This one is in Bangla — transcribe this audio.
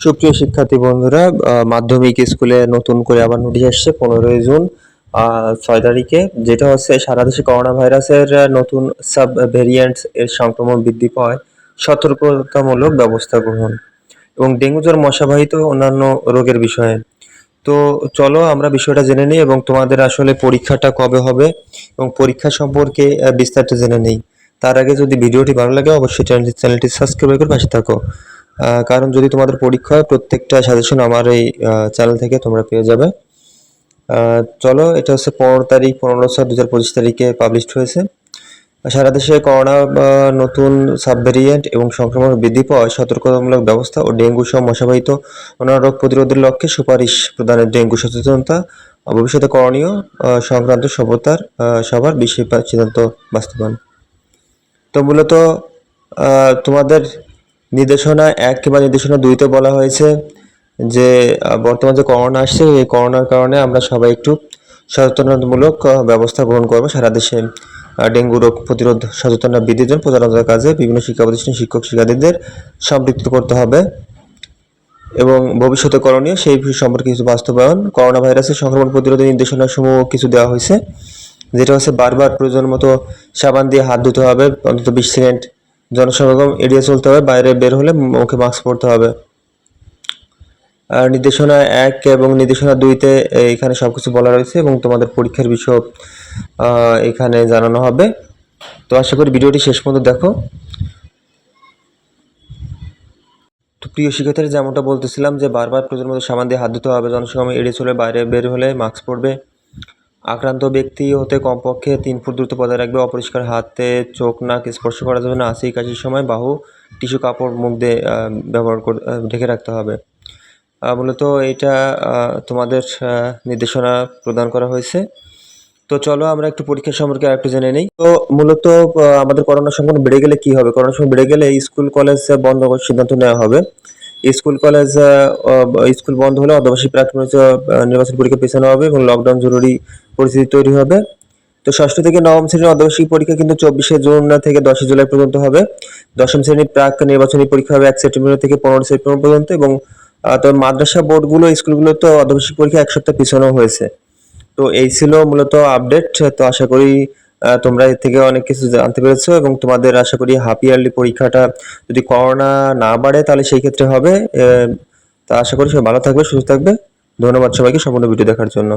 সুপ্রিয় শিক্ষার্থী বন্ধুরা মাধ্যমিক স্কুলে নতুন করে আবার নোটিশ আসছে পনেরোই জুন ছয় তারিখে, যেটা হচ্ছে সারা দেশে করোনা ভাইরাসের নতুন সাব ভেরিয়েন্টস এর সংক্রমণ বৃদ্ধি পাওয়ায় সতর্কতামূলক ব্যবস্থা গ্রহণ এবং ডেঙ্গু জ্বর মশাবাহিত অন্যান্য রোগের বিষয়ে। তো চলো আমরা বিষয়টা জেনে নিই এবং তোমাদের আসলে পরীক্ষাটা কবে হবে এবং পরীক্ষা সম্পর্কে বিস্তারিত জেনে নিই। তার আগে যদি ভিডিওটি ভালো লাগে, অবশ্যই চ্যানেলটি সাবস্ক্রাইব করে পাশে থাকো। কারণ যদি তোমাদের পরীক্ষা হয়, প্রত্যেকটা সাজেশন আমার এই চ্যানেল থেকে তোমরা পেয়ে যাবে। চলো, এটা হচ্ছে পনেরো তারিখ, পনেরো ছয় দু হাজার পঁচিশ তারিখে পাবলিশড হয়েছে। সারা দেশে করোনা নতুন সাবভেরিয়েন্ট এবং সংক্রমণ বৃদ্ধি পাওয়ায় সতর্কতামূলক ব্যবস্থা ও ডেঙ্গু সহ মশাবাহিত অন্যান্য রোগ প্রতিরোধের লক্ষ্যে সুপারিশ প্রদানের ডেঙ্গু সচেতনতা, ভবিষ্যতে করণীয় সংক্রান্ত সভ্যতার সবার বিশেষ সিদ্ধান্ত বাস্তবায়ন। তো মূলত তোমাদের নির্দেশনা এক কিংবা নির্দেশনা দুইতে বলা হয়েছে যে বর্তমান যে করোনা আসছে, এই করোনার কারণে আমরা সবাই একটু সচেতনতামূলক ব্যবস্থা গ্রহণ করব। সারা দেশে ডেঙ্গু রোগ প্রতিরোধ সচেতনতা বৃদ্ধির জন্য প্রচারণার কাজে বিভিন্ন শিক্ষা প্রতিষ্ঠান শিক্ষক, শিক্ষার্থীদের সম্পৃক্ত করতে হবে। এবং ভবিষ্যতে করণীয় সেই সম্পর্কে কিছু বাস্তবায়ন, করোনা ভাইরাসের সংক্রমণ প্রতিরোধের নির্দেশনা সমূহ কিছু দেওয়া হয়েছে, যেটা হচ্ছে বারবার প্রয়োজন মতো সাবান দিয়ে হাত ধুতে হবে, অন্তত বিশ সেকেন্ড জনসমাগম এড়িয়ে চলতে হবে, বাইরে বের হলে মুখে মাস্ক পরতে হবে। আর নির্দেশনা এক এবং নির্দেশনা দুইতে এখানে সব কিছু বলা রয়েছে এবং তোমাদের পরীক্ষার বিষয় এখানে জানানো হবে। তো আশা করি ভিডিওটি শেষ পর্যন্ত দেখো। তো প্রিয় শিক্ষার্থীরা, যেমনটা বলতেছিলাম যে বারবার প্রয়োজন মতো সাবান দিয়ে হাত ধুতে হবে, জনসমাগম এড়িয়ে চলে, বাইরে বের হলে মাস্ক পরবে। আক্রান্ত ব্যক্তি হতে কমপক্ষে তিন ফুট দূরত্ব বজায় রাখবে, অপরিষ্কার হাতে চোখ, নাক স্পর্শ করা যাবে না আসি কাশির সময় বাহু, টিস্যু, কাপড়, মুখ দিয়ে ব্যবহার করে ঢেকে রাখতে হবে। মূলত এটা তোমাদের নির্দেশনা প্রদান করা হয়েছে। তো চলো আমরা একটু পরীক্ষা সম্পর্কে আরেকটু জেনে নিই। তো মূলত আমাদের করোনা সংক্রমণ বেড়ে গেলে কি হবে? করোনা সংক্রমণ বেড়ে গেলে স্কুল, কলেজ বন্ধ করার সিদ্ধান্ত নেওয়া হবে। স্কুল কলেজ স্কুল বন্ধ হলে অর্ধবার্ষিক প্রাথমিক নির্বাচন পরীক্ষা পেছানো হবে এবং লকডাউন জরুরি পরিস্থিতি তৈরি হবে। তো ষষ্ঠ থেকে নবম শ্রেণির অর্ধবার্ষিক পরীক্ষা কিন্তু চব্বিশে জুন থেকে দশই জুলাই পর্যন্ত হবে। দশম শ্রেণির প্রাক নির্বাচনী পরীক্ষা হবে এক সেপ্টেম্বর থেকে পনেরো সেপ্টেম্বর পর্যন্ত এবং আহ, তো মাদ্রাসা বোর্ডগুলো স্কুলগুলো তো অর্ধবার্ষিক পরীক্ষা এক সপ্তাহ পিছানো হয়েছে। তো এই ছিল মূলত আপডেট তো আশা করি তোমরা এর থেকে অনেক কিছু জানতে পেরেছ এবং তোমাদের আশা করি হাফ ইয়ারলি পরীক্ষাটা যদি করোনা না বাড়ে, তাহলে সেই ক্ষেত্রে হবে। তা আশা করি সবাই ভালো থাকবে, সুস্থ থাকবে। ধন্যবাদ সবাইকে সম্পূর্ণ ভিডিও দেখার জন্য।